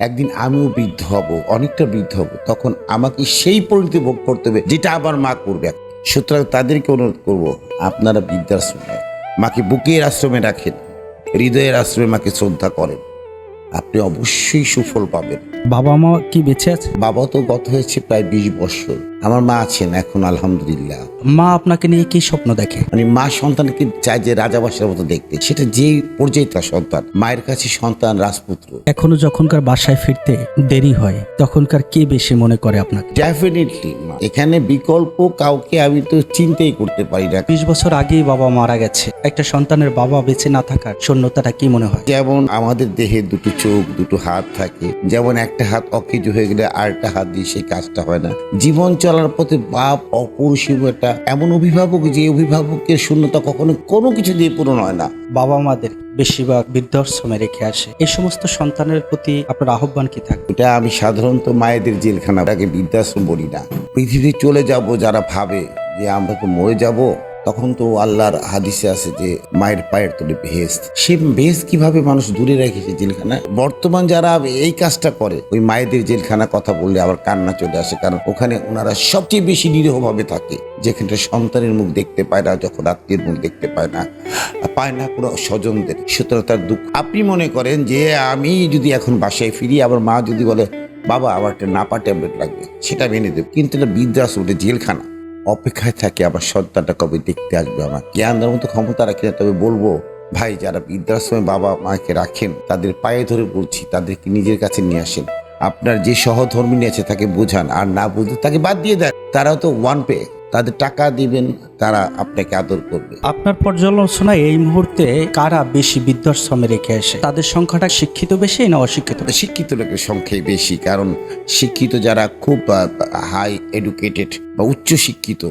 একদিন আমিও বৃদ্ধ হব অনেকটা বৃদ্ধ হব। তখন আমাকে সেই পরিণতি ভোগ করতে হবে যেটা আমার মা করবে। সুতরাং তাদেরকে অনুরোধ করব আপনারা বৃদ্ধাশ্রমে মাকে বুকের আশ্রমে রাখেন হৃদয়ের আশ্রমে মাকে শ্রদ্ধা করেন। আপনি অবশ্যই সুফল পাবেন। বাবা মা কি বেঁচে আছে? বাবা তো গত হয়েছে প্রায় বিশ বছর। আমার মা আছেন এখন আলহামদুলিল্লাহ। মা আপনাকে নিয়ে কি স্বপ্ন দেখে? মানে মা সন্তানকে চায় যে রাজাবাসের মতো দেখতে। সেটা যে পর্যায়ে তার সন্তান মায়ের কাছে সন্তান রাজপুত্র। এখনও যখনকার বাসায় ফিরতে দেরি হয় তখনকার কে বেশি মনে করে আপনাকে? ডেফিনেটলি মা। এখানে বিকল্প কাউকে আমি তো চিন্তাই করতে পারি না। বিশ বছর আগেই বাবা মারা গেছে। একটা সন্তানের বাবা বেঁচে না থাকার শূন্যতাটা কি মনে হয়? যেমন আমাদের দেহে দুটো চোখ দুটো হাত থাকে। যেমন একটা হাত অকেজ হয়ে গেলে আরেকটা হাত দিয়ে সেই কাজটা হয় না। জীবন চলার পথে বাপ অপরিসীম একটা এমন অভিভাবক যে অভিভাবকের শূন্যতা কখনো কোনো কিছু দিয়ে পূরণ হয় না। বাবা মাদের বেশিরভাগ বৃদ্ধাশ্রমে রেখে আসে। এই সমস্ত সন্তানের প্রতি আপনার আহ্বান কি থাকে? এটা আমি সাধারণত মায়েদের জেলখানা আগে বৃদ্ধাশ্রম বলি না। পৃথিবী চলে যাব যারা ভাবে যে আমরা তো মরে যাব। তখন তো আল্লাহর হাদিসে আছে যে মায়ের পায়ের তলে বেহেস্ত সে বেহেস্ত কীভাবে মানুষ দূরে রেখেছে জেলখানা বর্তমান যারা এই কাজটা করে, ওই মায়েদের জেলখানা কথা বললে আবার কান্না চলে আসে, কারণ ওখানে ওনারা সবচেয়ে বেশি নিরীহভাবে থাকে। যেখানে সন্তানের মুখ দেখতে পায় না, যখন আত্মীয়ের মুখ দেখতে পায় না পায় না কোনো স্বজনদের। সুতরাং তার দুঃখ আপনি মনে করেন যে আমি যদি এখন বাসায় ফিরি, আবার মা যদি বলে, বাবা, আমার একটা নাপা ট্যাবলেট লাগবে, সেটা আমি এনে দেব। কিন্তু এটা এটা জেলখানা। অপেক্ষায় থাকি আমার সন্তানটা কবে দেখতে আসবে আমার। জ্ঞান দেওয়ার মতো ক্ষমতা রাখি না, তবে বলব, ভাই, যারা বৃদ্ধাশ্রমে বাবা মাকে রাখেন, তাদের পায়ে ধরে বলছি, তাদেরকে নিজের কাছে নিয়ে আসেন। আপনার যে সহধর্মিনী আছে, তাকে বোঝান, আর না বুঝতে তাকে বাদ দিয়ে দেন। তারাও তো ওয়ান পে তাদের টাকা দিবেন তারা আপনাকে আদর করবে। আপনার পর্যালোচনায় এই মুহূর্তে কারা বেশি বৃদ্ধাশ্রমে রেখে আসে? তাদের সংখ্যাটা শিক্ষিত বেশি না অশিক্ষিত শিক্ষিত লোকের সংখ্যাই বেশি কারণ শিক্ষিত যারা খুব হাই এডুকেটেড বা উচ্চ শিক্ষিত